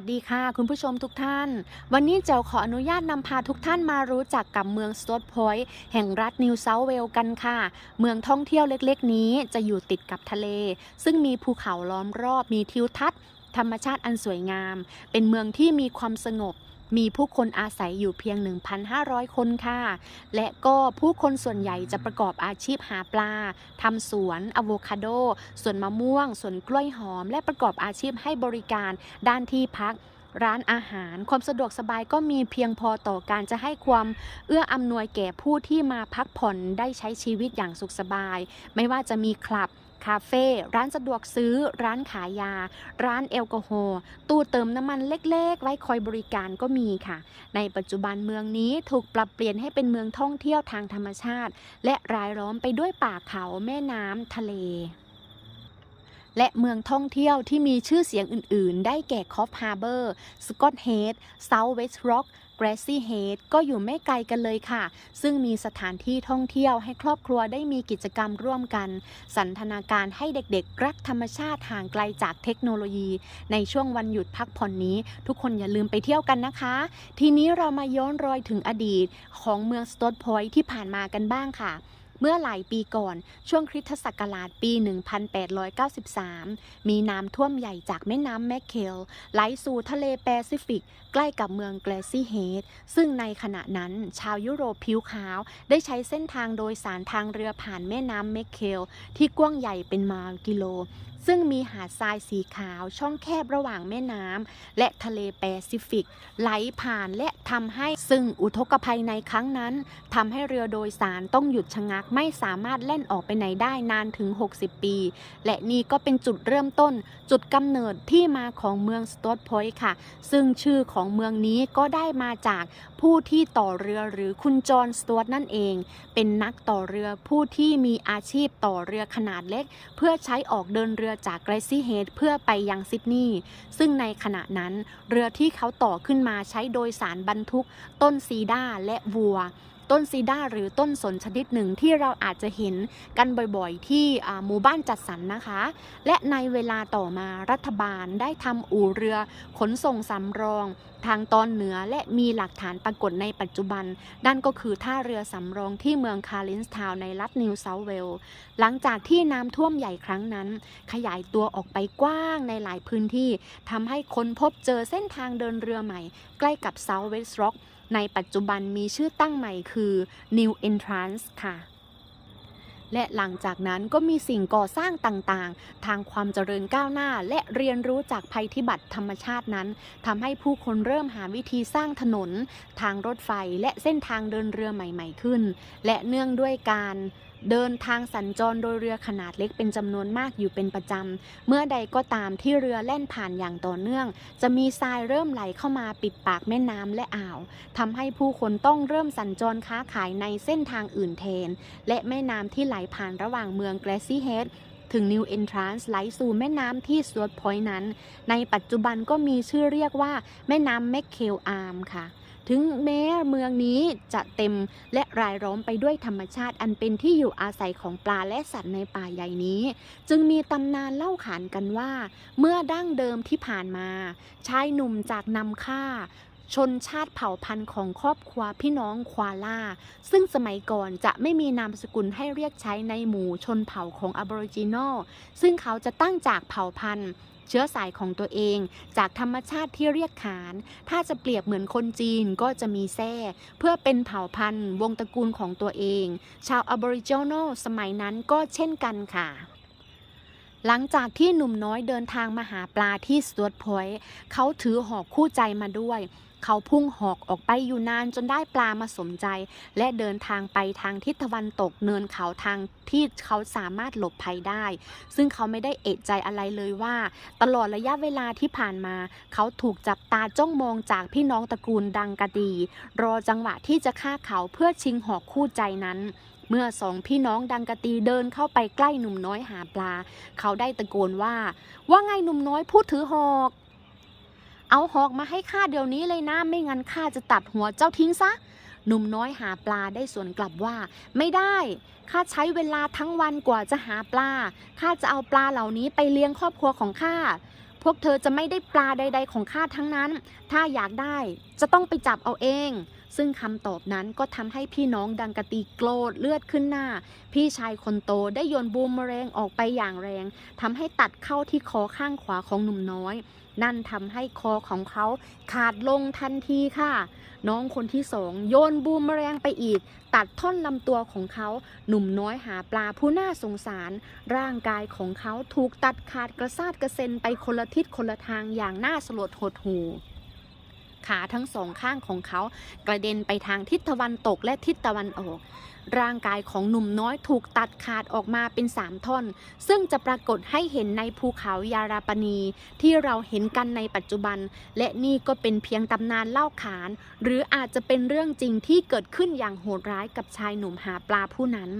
สดีค่ะ คุณผู้ชมทุกท่าน วันนี้เจ้าขออนุญาตนำพาทุกท่านมารู้จักกับเมืองสโต t พอยต์แห่งรัฐนิวเซาเวลกันค่ะ เมืองท่องเที่ยวเล็กๆ นี้จะอยู่ติดกับทะเล ซึ่งมีภูเขาล้อมรอบมีทิวทัศน์ ธรรมชาติอันสวยงาม เป็นเมืองที่มีความสงบ มีผู้คนอาศัยอยู่เพียง 1,500 คนค่ะ และก็ผู้คนส่วนใหญ่จะประกอบอาชีพหาปลาทำสวนอะโวคาโด สวนมะม่วง สวนกล้วยหอม และประกอบอาชีพให้บริการด้านที่พักร้านอาหารความสะดวกสบายก็มีเพียงพอต่อการจะให้ความเอื้ออำนวยแก่ผู้ที่มาพักผ่อนได้ใช้ชีวิตอย่างสุขสบาย ไม่ว่าจะมีคลับ คาเฟ่ร้านสะดวกซื้อ ร้านขายยา ร้านแอลกอฮอล์ตู้เติมน้ำมันเล็ก ๆ ไว้คอยบริการก็มีค่ะ ในปัจจุบันเมืองนี้ถูกปรับเปลี่ยนให้เป็นเมืองท่องเที่ยวทางธรรมชาติ และรายล้อมไปด้วยป่าเขาแม่น้ำทะเล และเมืองท่องเที่ยวที่มีชื่อเสียงอื่น ๆ ได้แก่คอฟฮาร์เบอร์สกอตเฮดเซาท์เวสต์ร็อกแกรซี่เฮดก็อยู่ไม่ไกลกันเลยค่ะ ซึ่งมีสถานที่ท่องเที่ยวให้ครอบครัวได้มีกิจกรรมร่วมกัน สันทนาการให้เด็กๆ รักธรรมชาติห่างไกลจากเทคโนโลยี ในช่วงวันหยุดพักผ่อนนี้ ทุกคนอย่าลืมไปเที่ยวกันนะคะ ทีนี้เรามาย้อนรอยถึงอดีตของเมืองสโต t พอยที่ผ่านมากันบ้างค่ะ เมื่อหลายปีก่อนช่วงคริสตศักราชปี 1893 มีน้ำท่วมใหญ่จากแม่น้ำแมคเคลไหลสู่ทะเลแปซิฟิก ใกล้กับเมืองแกลซี่เฮดซึ่งในขณะนั้นชาวยุโรปผิวขาว ได้ใช้เส้นทางโดยสารทางเรือผ่านแม่น้ำแมคเคลที่กว้างใหญ่เป็นมากิโลซึ่งมีหาดทรายสีขาวช่องแคบระหว่างแม่น้ำและทะเลแปซิฟิก ไหลผ่านและทำให้ซึ่งอุทกภัยในครั้งนั้นทำให้เรือโดยสารต้องหยุดชะงักไม่สามารถแล่นออกไปไหนได้นานถึง 60 ปี และนี่ก็เป็นจุดเริ่มต้น จุดกำเนิดที่มาของเมืองสโตพอยต์ค่ะ ซึ่งชื่อของเมืองนี้ก็ได้มาจากผู้ที่ต่อเรือหรือคุณจอห์นสต w ว r t นั่นเอง เป็นนักต่อเรือผู้ที่มีอาชีพต่อเรือขนาดเล็ก เพื่อใช้ออกเดินเรือจากไกรซี่เฮดเพื่อไปยังซิดนีย์ซึ่งในขณะนั้นเรือที่เขาต่อขึ้นมาใช้โดยสารบรรทุก ต้นซีดาและวัว ต้นซีดาหรือต้นสนชนิดหนึ่งที่เราอาจจะเห็นกันบ่อยๆ ที่หมู่บ้านจัดสรรนะคะ และในเวลาต่อมารัฐบาลได้ทำอู่เรือขนส่งสำรอง ทางตอนเหนือและมีหลักฐานปรากฏในปัจจุบัน นั่นก็คือท่าเรือสำรองที่เมืองคาร์ลินส์ทาวน์ในรัฐนิวเซาเวลหลังจากที่น้ำท่วมใหญ่ครั้งนั้น ขยายตัวออกไปกว้างในหลายพื้นที่ทำให้ค้นพบเจอเส้นทางเดินเรือใหม่ ใกล้กับ South West Rock ในปัจจุบันมีชื่อตั้งใหม่คือ New Entrance ค่ะ และหลังจากนั้นก็มีสิ่งก่อสร้างต่างๆ ทางความเจริญก้าวหน้าและเรียนรู้จากภัยพิบัติธรรมชาตินั้นทำให้ผู้คนเริ่มหาวิธีสร้างถนน ทางรถไฟและเส้นทางเดินเรือใหม่ ๆขึ้น และเนื่องด้วยการ เดินทางสัญจรโดยเรือขนาดเล็กเป็นจำนวนมากอยู่เป็นประจำ เมื่อใดก็ตามที่เรือแล่นผ่านอย่างต่อเนื่อง จะมีทรายเริ่มไหลเข้ามาปิดปากแม่น้ำและอ่าวทำให้ผู้คนต้องเริ่มสัญจรค้าขายในเส้นทางอื่นแทน และแม่น้ำที่ไหลผ่านระหว่างเมืองแกลซี่เฮดถึง New Entrance ไหลสู่แม่น้ำที่ส w ต r t พอยต์นั้น ในปัจจุบันก็มีชื่อเรียกว่าแม่น้ำแมคเคลอาร์มค่ะ ถึงแม้เมืองนี้จะเต็มและรายล้อมไปด้วยธรรมชาติอันเป็นที่อยู่อาศัยของปลาและสัตว์ในป่าใหญ่นี้ จึงมีตำนานเล่าขานกันว่า เมื่อดั้งเดิมที่ผ่านมา ชายหนุ่มจากนำค่า ชนชาติเผ่าพันธุ์ของครอบครัวพี่น้องควาล่า ซึ่งสมัยก่อนจะไม่มีนามสกุลให้เรียกใช้ในหมู่ชนเผ่าของอบอริจินอลซึ่งเขาจะตั้งจากเผ่าพันธุ์เชื้อสายของตัวเอง จากธรรมชาติที่เรียกขาน ถ้าจะเปรียบเหมือนคนจีนก็จะมีแท้เพื่อเป็นเผ่าพันธุ์วงตระกูลของตัวเอง ชาวอบอริจินอลสมัยนั้นก็เช่นกันค่ะ หลังจากที่หนุ่มน้อยเดินทางมาหาปลาที่สตูดพอยต์เขาถือหอกคู่ใจมาด้วย เขาพุ่งหอกออกไปอยู่นานจนได้ปลามาสมใจ และเดินทางไปทางทิศตะวันตกเนินเขาทางที่เขาสามารถหลบภัยได้ ซึ่งเขาไม่ได้เอะใจอะไรเลยว่า ตลอดระยะเวลาที่ผ่านมา เขาถูกจับตาจ้องมองจากพี่น้องตระกูลดังกะดี รอจังหวะที่จะฆ่าเขาเพื่อชิงหอกคู่ใจนั้น เมื่อสองพี่น้องดังกะตีเดินเข้าไปใกล้หนุ่มน้อยหาปลา เขาได้ตะโกนว่า ว่าไงหนุ่มน้อยพูดถือหอก เอาหอกมาให้ข้าเดี๋ยวนี้เลยนะ ไม่งั้นข้าจะตัดหัวเจ้าทิ้งซะหนุ่มน้อยหาปลาได้สวนกลับว่า ไม่ได้ข้าใช้เวลาทั้งวันกว่าจะหาปลาข้าจะเอาปลาเหล่านี้ไปเลี้ยงครอบครัวของข้าพวกเธอจะไม่ได้ปลาใด ๆ ของข้าทั้งนั้น ถ้าอยากได้จะต้องไปจับเอาเอง ซึ่งคำตอบนั้นก็ทำให้พี่น้องดังกะตีโกรธเลือดขึ้นหน้า พี่ชายคนโตได้โยนบูมมอแรงออกไปอย่างแรงทำให้ตัดเข้าที่คอข้างขวาของหนุ่มน้อย นั่นทำให้คอของเขาขาดลงทันทีค่ะ น้องคนที่สองโยนบูมมอแรงไปอีก ตัดท่อนลำตัวของเขา หนุ่มน้อยหาปลาผู้น่าสงสาร ร่างกายของเขาถูกตัดขาดกระซาดกระเซ็นไปคนละทิศคนละทางอย่างน่าสลดหดหู่ ขาทั้งสองข้างของเขากระเด็นไปทางทิศตะวันตกและทิศตะวันออก ร่างกายของหนุ่มน้อยถูกตัดขาดออกมาเป็นสามท่อน ซึ่งจะปรากฏให้เห็นในภูเขายาราปณีที่เราเห็นกันในปัจจุบัน และนี่ก็เป็นเพียงตำนานเล่าขาน หรืออาจจะเป็นเรื่องจริงที่เกิดขึ้นอย่างโหดร้ายกับชายหนุ่มหาปลาผู้นั้น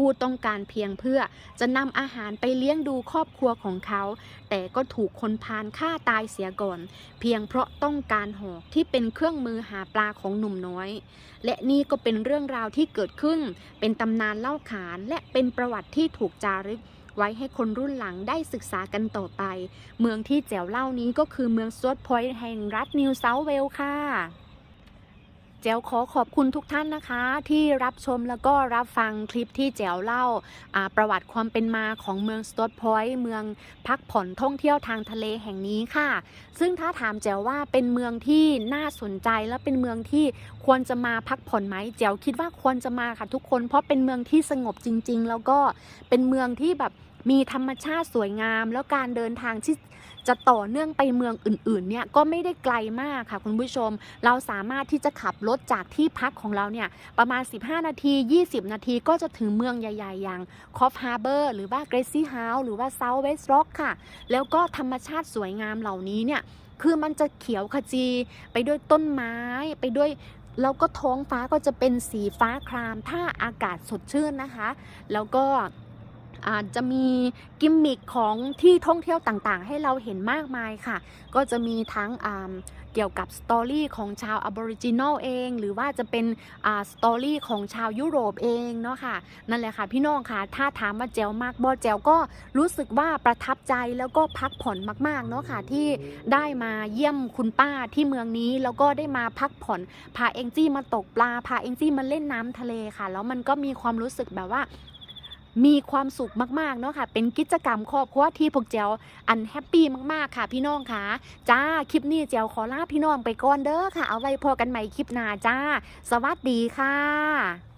ผู้ต้องการเพียงเพื่อจะนำอาหารไปเลี้ยงดูครอบครัวของเขา แต่ก็ถูกคนพาลฆ่าตายเสียก่อน เพียงเพราะต้องการหอกที่เป็นเครื่องมือหาปลาของหนุ่มน้อย และนี่ก็เป็นเรื่องราวที่เกิดขึ้น เป็นตำนานเล่าขานและเป็นประวัติที่ถูกจารึกไว้ให้คนรุ่นหลังได้ศึกษากันต่อไป เมืองที่แจ๋วเล่านี้ก็คือเมืองสวตพอยต์แห่งรัฐนิวเซาท์เวลค่ะ แจ๋วขอขอบคุณทุกท่านนะคะที่รับชมแล้วก็รับฟังคลิปที่แจ๋วเล่าประวัติความเป็นมาของเมืองสต t ตพอยต์เมืองพักผ่อนท่องเที่ยวทางทะเลแห่งนี้ค่ะ ซึ่งถ้าถามแจ๋วว่าเป็นเมืองที่น่าสนใจและเป็นเมืองที่ควรจะมาพักผ่อนไหมแจ๋วคิดว่าควรจะมาค่ะทุกคนเพราะเป็นเมืองที่สงบจริง ๆ แล้วก็เป็นเมืองที่แบบมีธรรมชาติสวยงาม แล้วการเดินทางที่ จะต่อเนื่องไปเมืองอื่นๆเนี่ยก็ไม่ได้ไกลมากค่ะคุณผู้ชม เราสามารถที่จะขับรถจากที่พักของเราเนี่ยประมาณ 15 นาที 20 นาทีก็จะถึงเมืองใหญ่ๆ อย่างคอฟฮาร์เบอร์หรือว่าเกรซี่เฮาส์หรือว่าเซาท์เวสต์ร็อกค่ะ แล้วก็ธรรมชาติสวยงามเหล่านี้เนี่ยคือมันจะเขียวขจี ไปด้วยต้นไม้ไปด้วยแล้วก็ท้องฟ้าก็จะเป็นสีฟ้าคราม ถ้าอากาศสดชื่นนะคะ แล้วก็ อาจจะมีกิมมิคของที่ท่องเที่ยวต่างๆ ให้เราเห็นมากมายค่ะ ก็จะมีทั้งเกี่ยวกับสตอรี่ของชาวอบอริจินอลเอง หรือว่าจะเป็นสตอรี่ของชาวยุโรปเองเนาะค่ะ นั่นแหละค่ะพี่น้องค่ะถ้าถามว่าแจวมากบอแจวก็รู้สึกว่าประทับใจแล้วก็พักผ่อนมากๆเนาะค่ะที่ได้มาเยี่ยมคุณป้าที่เมืองนี้แล้วก็ได้มาพักผ่อนพาเองจี้มาตกปลาพาเองจี้มาเล่นน้ำทะเลค่ะ แล้วมันก็มีความรู้สึกแบบว่า มีความสุขมากๆเนาะค่ะ เป็นกิจกรรมครอบครัวที่พวกเจวอันแฮปปี้มากๆค่ะ พี่น้องค่ะ จ้า คลิปนี้เจวขอลาพี่น้องไปก่อนเด้อค่ะ เอาไว้พอกันใหม่คลิปหน้าจ้า สวัสดีค่ะ